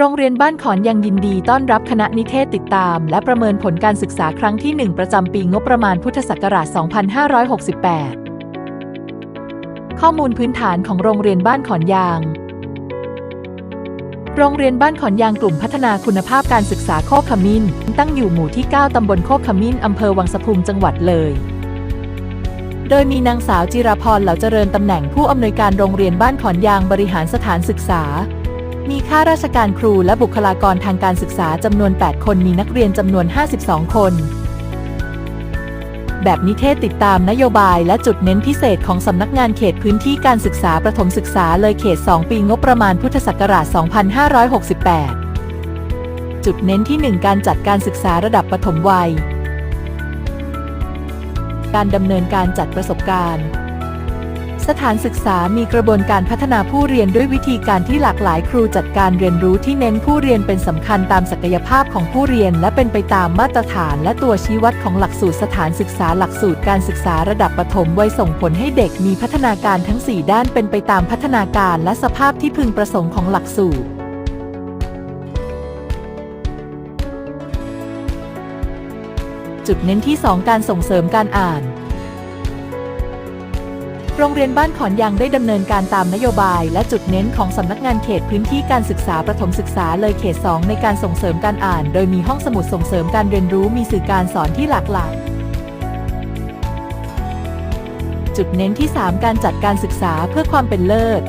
โรงเรียนบ้านขอนยังยินดีต้อนรับคณะนิเทศติดตาม และประเมินผลการศึกษาครั้งที่ 1 ประจำปีงบประมาณพุทธศักราช 2568 ข้อมูลพื้นฐานของโรงเรียนบ้านขอนยาง โรงเรียนบ้านขอนยางกลุ่มพัฒนาคุณภาพการศึกษาโคกขมิ้น ตั้งอยู่หมู่ที่ 9 ตำบลโคกขมิ้น อำเภอวังสะพุงจังหวัดเลยโดยมีนางสาวจิราพรเหล่าเจริญตำแหน่งผู้อำนวยการโรงเรียนบ้านขอนยางบริหารสถานศึกษา มีข้าราชการครูและบุคลากรทางการศึกษาจำนวน 8 คนมีนักเรียนจำนวน 52 คน แบบนิเทศติดตามนโยบายและจุดเน้นพิเศษของสำนักงานเขตพื้นที่การศึกษาประถมศึกษาเลยเขต 2 ปีงบประมาณพุทธศักราช 2568 จุดเน้นที่ 1 การจัดการศึกษาระดับปฐมวัย การดำเนินการจัดประสบการณ์ สถานศึกษามีกระบวนการพัฒนาผู้เรียนด้วยวิธีการที่หลากหลายครูจัดการเรียนรู้ที่เน้นผู้เรียนเป็นสำคัญตามศักยภาพของผู้เรียน และเป็นไปตามมาตรฐานและตัวชี้วัดของหลักสูตรสถานศึกษาหลักสูตรการศึกษาระดับประถมวัยส่งผลให้เด็กมีพัฒนาการทั้ง 4 ด้านเป็นไปตามพัฒนาการและสภาพที่พึงประสงค์ของหลักสูตรจุดเน้นที่ 2 การส่งเสริมการอ่าน โรงเรียนบ้านขอนยางได้ดำเนินการตามนโยบาย และจุดเน้นของสำนักงานเขตพื้นที่การศึกษาประถมศึกษาเลยเขต 2 ในการส่งเสริมการอ่าน โดยมีห้องสมุดส่งเสริมการเรียนรู้มีสื่อการสอนที่หลากหลายจุดเน้นที่ 3 การจัดการศึกษาเพื่อความเป็นเลิศ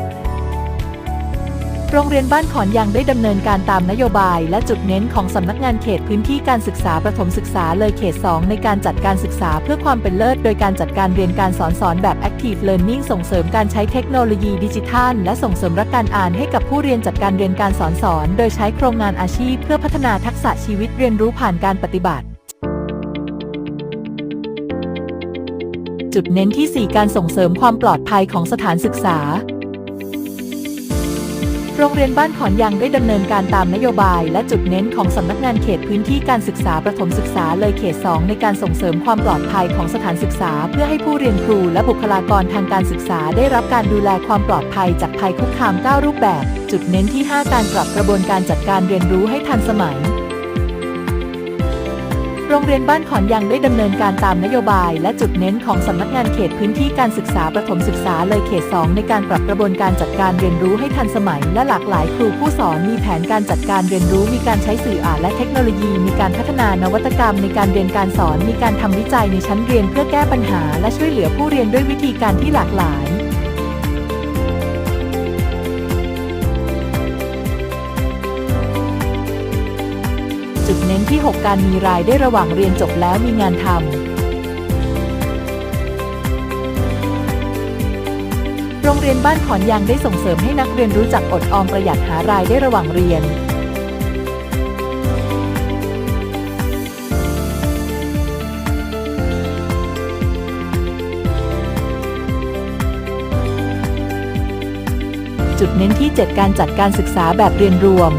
โรงเรียนบ้านขอนยางได้ดำเนินการตามนโยบายและจุดเน้นของสำนักงานเขตพื้นที่การศึกษาประถมศึกษาเลยเขต 2 ในการจัดการศึกษาเพื่อความเป็นเลิศ โดยการจัดการเรียนการสอนสอนแบบ Active Learning ส่งเสริมการใช้เทคโนโลยีดิจิทัล และส่งเสริมรักการอ่านให้กับผู้เรียนจัดการเรียนการสอนสอน โดยใช้โครงงานอาชีพ เพื่อพัฒนาทักษะชีวิตเรียนรู้ผ่านการปฏิบัติจุดเน้นที่ 4 การส่งเสริมความปลอดภัยของสถานศึกษา โรงเรียนบ้านขอนยางได้ดำเนินการตามนโยบาย และจุดเน้นของสำนักงานเขตพื้นที่การศึกษาประถมศึกษาเลยเขต 2 ในการส่งเสริมความปลอดภัยของสถานศึกษา เพื่อให้ผู้เรียนครูและบุคลากรทางการศึกษาได้รับการดูแลความปลอดภัยจากภัยคุกคาม 9 รูปแบบ จุดเน้นที่ 5 การปรับกระบวนการจัดการเรียนรู้ให้ทันสมัย โรงเรียนบ้านขอนยางได้ดำเนินการตามนโยบาย และจุดเน้นของสำนักงานเขตพื้นที่การศึกษาประถมศึกษาเลยเขต 2 ในการปรับกระบวนการจัดการเรียนรู้ให้ทันสมัย และหลากหลายครูผู้สอนมีแผนการจัดการเรียนรู้ มีการใช้สื่ออ่านและเทคโนโลยี มีการพัฒนานวัตกรรม ในการเรียนการสอน มีการทำวิจัยในชั้นเรียนเพื่อแก้ปัญหา และช่วยเหลือผู้เรียนด้วยวิธีการที่หลากหลาย จุดเน้นที่ 6 การมีรายได้ระหว่างเรียนจบแล้วมีงานทำ โรงเรียนบ้านขอนยางได้ส่งเสริมให้นักเรียนรู้จักอดออมประหยัดหารายได้ระหว่างเรียน จุดเน้นที่ 7 การจัดการศึกษาแบบเรียนรวม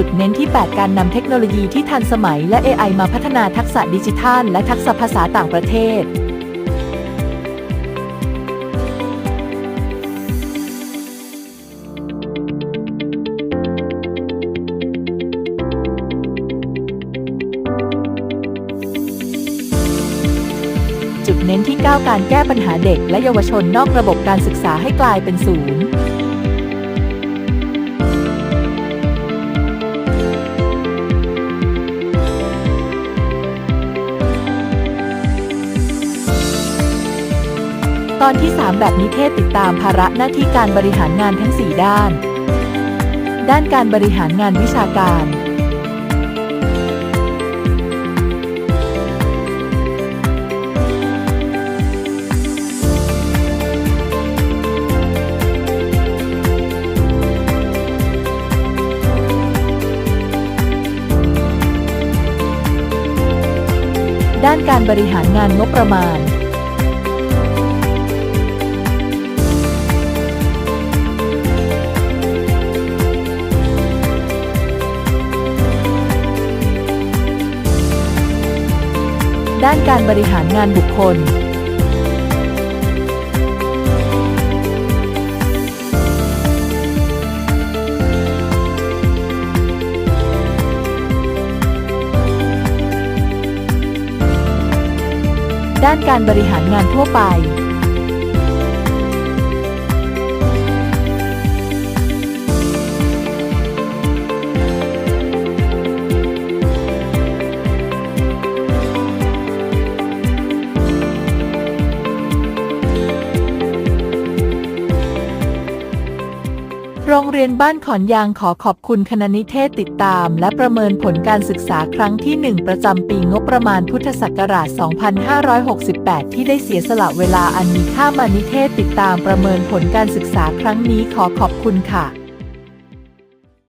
จุดเน้นที่ 8 การนำเทคโนโลยีที่ทันสมัยและ AI มาพัฒนาทักษะดิจิทัล และทักษะภาษาต่างประเทศ จุดเน้นที่ 9 การแก้ปัญหาเด็กและเยาวชนนอกระบบการศึกษาให้กลายเป็นศูนย์ ตอนที่ 3 แบบนิเทศติดตามภาระหน้าที่การบริหารงานทั้ง 4 ด้าน ด้านการบริหารงานวิชาการ ด้านการบริหารงานงบประมาณ ด้านการบริหารงานบุคคล ด้านการบริหารงานทั่วไป โรงเรียนบ้านขอนยางขอขอบคุณคณะนิเทศติดตาม และประเมินผลการศึกษาครั้งที่ 1 ประจำปีงบประมาณพุทธศักราช 2568 ที่ได้เสียสละเวลาอันมีค่ามานิเทศติดตามประเมินผลการศึกษาครั้งนี้ขอขอบคุณค่ะ